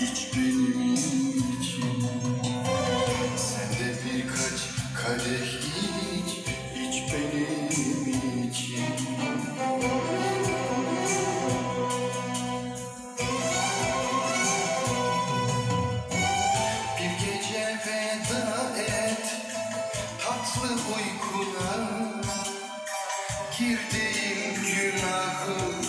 iç benim için. Sen de birkaç kadeh iç iç benim için. Bir gece veda et tatlı uykuna. Girdiğim günahı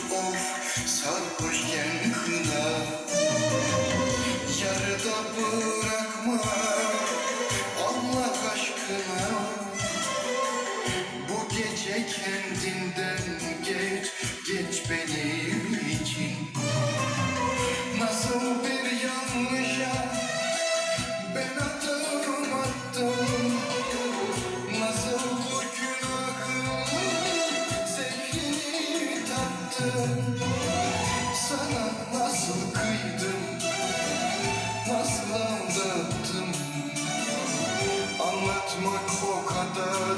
Sana nasıl kıydım Nasıl aldattım? Anlatmak o kadar